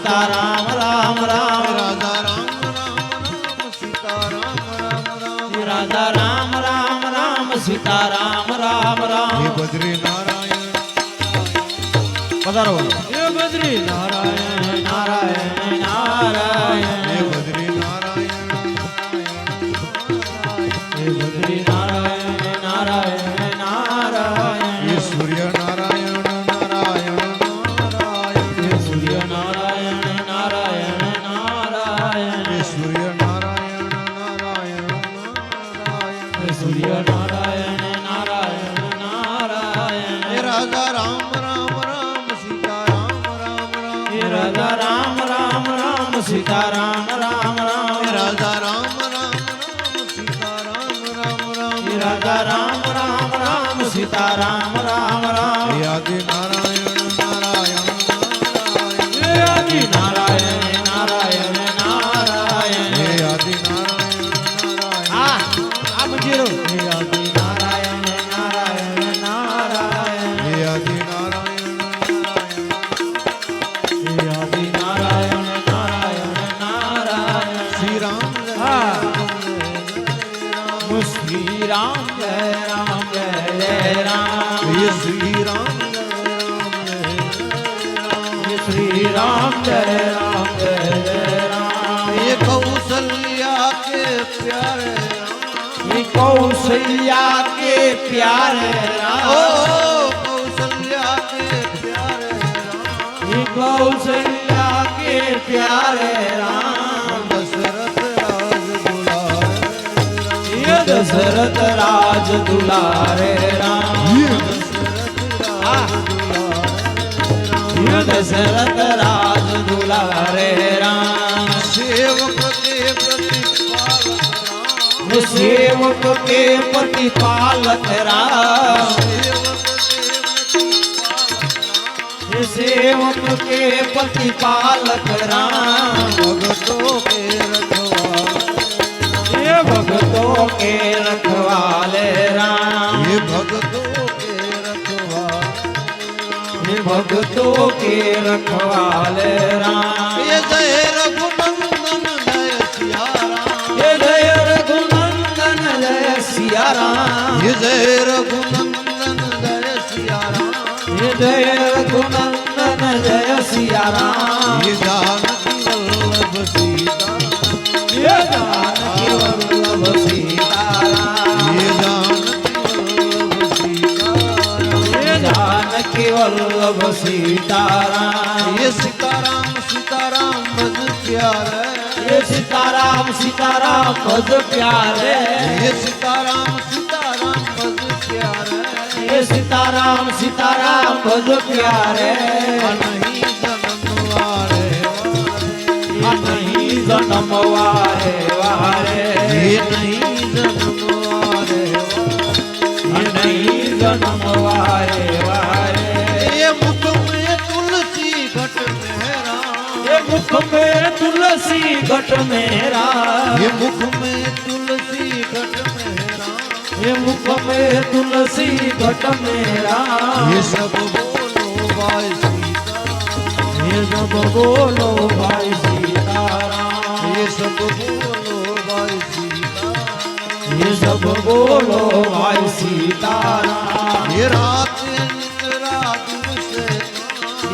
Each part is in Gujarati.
સીતા રામ રામ રામ રાધા રામ રામ રામ સીતા રામ રામ રામ હે રાજા રામ રામ રામ સીતા રામ રામ હે રામ બદ્રી નારાયણ પધારો હે બદ્રી નારાયણ નારાયણ હે નારાયણ બદ્રી નારાયણ હે બદ્રી નારાયણ સૂર્ય નારાયણ નારાયણ નારાયણ હે રાધા રામ રામ રામ સીતા રામ રામ રામ હે રાજા રામ રામ રામ श्री राम जय राम जय राम। ये कौशल्या के प्यारे ये कौशल्या के प्यारे राम। कौशल्या के प्यारे राम। कौशल्या के प्यारे राम। दशरथ राज दुलारे। राम दशरथ राज दुलारे राम। દશરથ રાજ દુલારે રામ સેવક કે પ્રતિપાલક સેવક કે પ્રતિપાલક રામ સેવક કે પ્રતિપાલક રામ ભગતો કે રખવા ભગતો કે દો કે રખવાલ રામ. જય રઘુનંદન જય સિયારામ. જય રઘુનંદન જય સિયારામ. જય રઘુનંદન જય સિયારામ. જય રઘુનંદન જય સિયારામ. के वल्लभ सीताराम। ये सीताराम सीताराम बज प्यार। ये सीताराम सीताराम बज प्यारे। ये सीताराम सीताराम बज प्यारे। ये सीताराम सीताराम भज प्यारे। नहीं जन्म वारे नहीं वारे। नहीं जन्म वारे मुख में तुलसी घट मेरा ये मुख में तुलसी घट मेरा ये मुख में तुलसी घट मेरा ये सब बोलो भाई सीता ये जब बोलो भाई सीताराम ये सब बोलो भाई सीता ये सब बोलो भाई सीताराम ये रात नित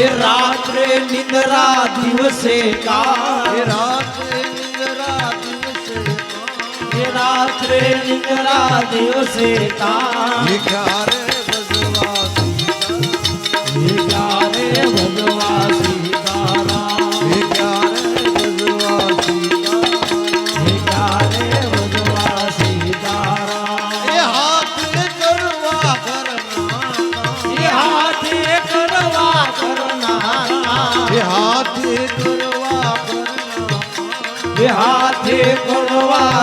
એ રાત્રે નિંદરા દિવસે એ કાળ રાત્રે નિંદ્રા દિવસે. એ રાત્રે નિંદ્રા દિવસે કાળ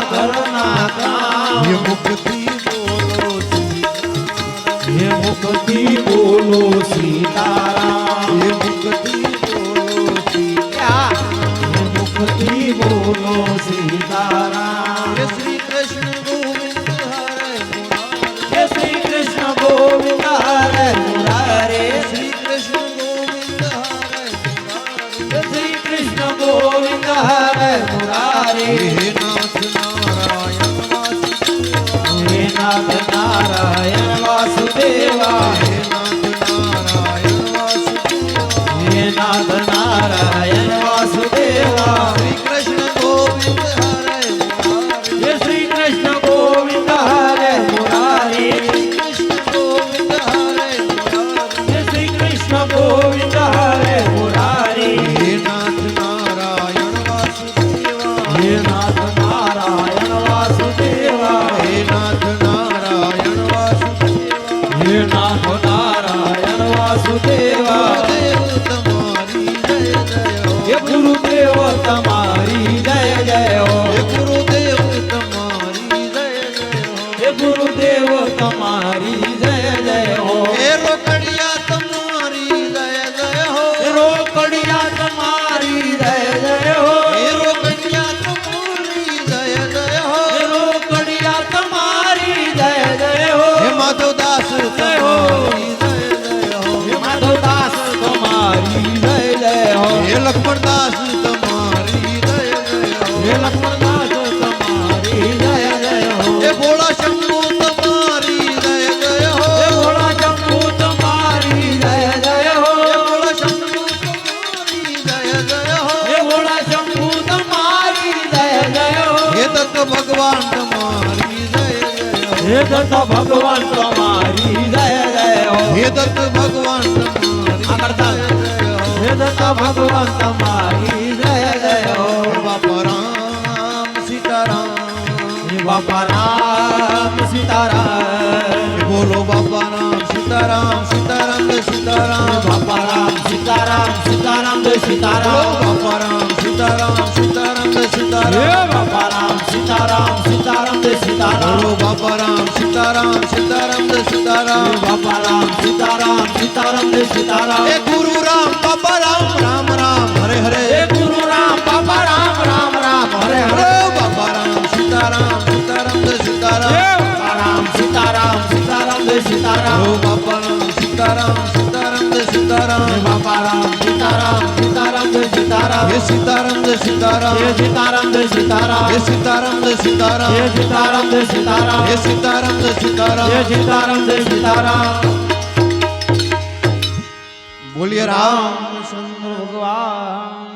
કરના કામ. એ મુક્તિ બોલો સીતા. હે સીતારામ सेवा દત્ત ભગવાન તમારી જય જય હો હે દત્ત ભગવાન તમારી જય જય હો હે દત્ત ભગવાન તમારી આ કરતા. જય જય હો હે દત્ત ભગવાન તમારી જય જય હો બાપા રામ સીતારામ હે બાપા રામ સીતારામ બોલો બાપા રામ સીતારામ સીતારામ જય સીતારામ બાપા રામ સીતારામ સીતારામ જય બોલો સીતારામ બાપા રામ સીતારામ સીતારામ જય હે સીતારામ બાપા રામ સીતારામ સીતારામ જય સીતારામ. બાપા રામ સીતારામ સીતારામ જય સીતારામ. બાપા રામ સીતારામ સીતારામ જય સીતારામ. હે ગુરુ રામ બાપા રામ રામ રામ હરે હરે. હે ગુરુ રામ બાપા રામ રામ રામ હરે હરે. બાપા રામ સીતારામ સીતારામ જય સીતારામ. બાપા રામ સીતારામ સીતારામ જય સીતારામ. બાપા રામ સીતારામ સીતારામ જય સીતારામ. બાપા રામ સીતારામ સીતારામ જય સીતારામ. હે સીતારામ જય સીતારામ જય સીતારામ જય સીતારામ જય સીતારામ જય સીતારામ જય સીતારામ જય સીતારામ જય સીતારામ જય સીતારામ જય સીતારામ જય સીતારામ બોલીએ રામ ચંદ્ર ભગવાન